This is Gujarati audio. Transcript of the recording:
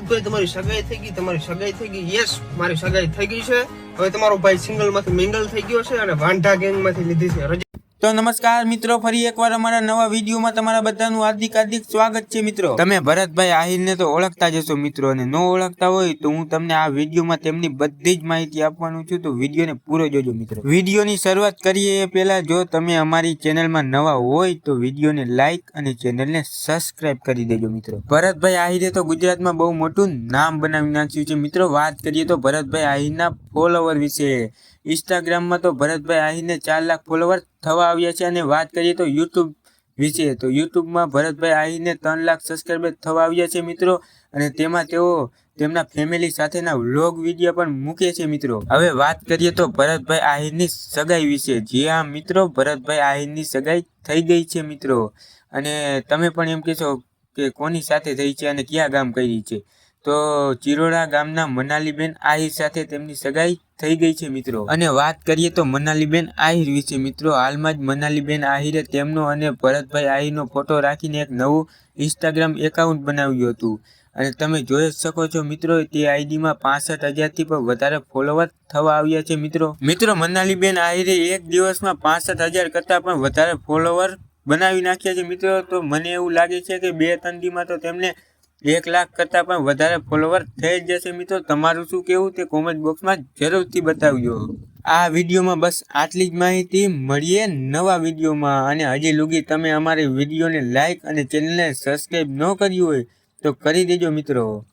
તમારી સગાઈ થઈ ગઈ, તમારી સગાઈ થઈ ગઈ. યસ મારી સગાઈ થઈ ગઈ છે. હવે તમારો ભાઈ સિંગલમાંથી મિંગલ થઈ ગયો છે અને વાંઢા ગેંગમાંથી લીધી છે. તો નમસ્કાર મિત્રો, ફરી એકવાર અમારા નવા વિડીયોમાં તમારા બધાનું હાર્દિક હાર્દિક સ્વાગત છે મિત્રો. તમે ભરતભાઈ આહિરને તો ઓળખતા જ મિત્રો અને ન ઓળખતા હોય તો હું તમને આ વિડીયોમાં તેમની બધી જ માહિતી આપવાનું છું. તો વિડીયોને પૂરો જોજો મિત્રો. વિડીયોની શરૂઆત કરીએ એ પહેલા, જો તમે અમારી ચેનલમાં નવા હોય તો વિડીયોને લાઇક અને ચેનલને સબસ્ક્રાઇબ કરી દેજો મિત્રો. ભરતભાઈ આહિરે તો ગુજરાતમાં બહુ મોટું નામ બનાવી નાખ્યું છે. મિત્રો, વાત કરીએ તો ભરતભાઈ આહિરના ફોલોવર વિશે. ઇન્સ્ટાગ્રામમાં તો ભરતભાઈ આહિરને ચાર લાખ ફોલોવર થવા આવ્યા છે અને વાત કરીએ તો યુટ્યુબ વિશે, તો યુટ્યુબમાં ભરતભાઈ આહિરને ત્રણ લાખ સબસ્ક્રાઈબર થવા આવ્યા છે મિત્રો અને તેમાં તેઓ તેમના ફેમિલી સાથેના વ્લોગ વીડિયો પણ મૂકે છે મિત્રો. હવે વાત કરીએ તો ભરતભાઈ આહિરની સગાઈ વિશે. જે આ મિત્રો ભરતભાઈ આહિરની સગાઈ થઈ ગઈ છે મિત્રો. અને તમે પણ એમ કહેશો કે કોની સાથે થઈ છે અને ક્યાં ગામ કરી છે? તો ચિરોડા ગામના મનાલીબેન આહિર સાથે તેમની સગાઈ થઈ ગઈ છે, મિત્રો. અને વાત કરીએ તો મનાલીબેન આહિર વિશે, મિત્રો. હાલમાં જ મનાલીબેન આહિરે તેમનો અને ભરતભાઈ આહિરનો ફોટો રાખીને એક નવું ઇન્સ્ટાગ્રામ એકાઉન્ટ બનાવ્યું હતું. અને તમે જોઈ જ શકો છો, મિત્રો, તે આઈડીમાં પાસઠ હજારથી પણ વધારે ફોલોવર થવા આવ્યા છે, મિત્રો. મિત્રો, મનાલીબેન આહિરે એક દિવસમાં પાસઠ હજાર કરતાં પણ વધારે ફોલોવર બનાવી નાખ્યા છે, મિત્રો. તો મને એવું લાગે છે કે બે ત્રણ દીમાં તો તેમને એક લાખ કરતાં પણ વધારે ફોલોવર થઈ જ જશે મિત્રો. તમારું શું કેવું તે કોમેન્ટ બોક્સમાં જરૂરથી બતાવજો. આ વિડીયોમાં બસ આટલી જ માહિતી. મળીએ નવા વિડીયોમાં. અને હજી લુગી તમે અમારી વિડીયોને લાઇક અને ચેનલને સબસ્ક્રાઈબ ન કર્યું હોય તો કરી દેજો મિત્રો.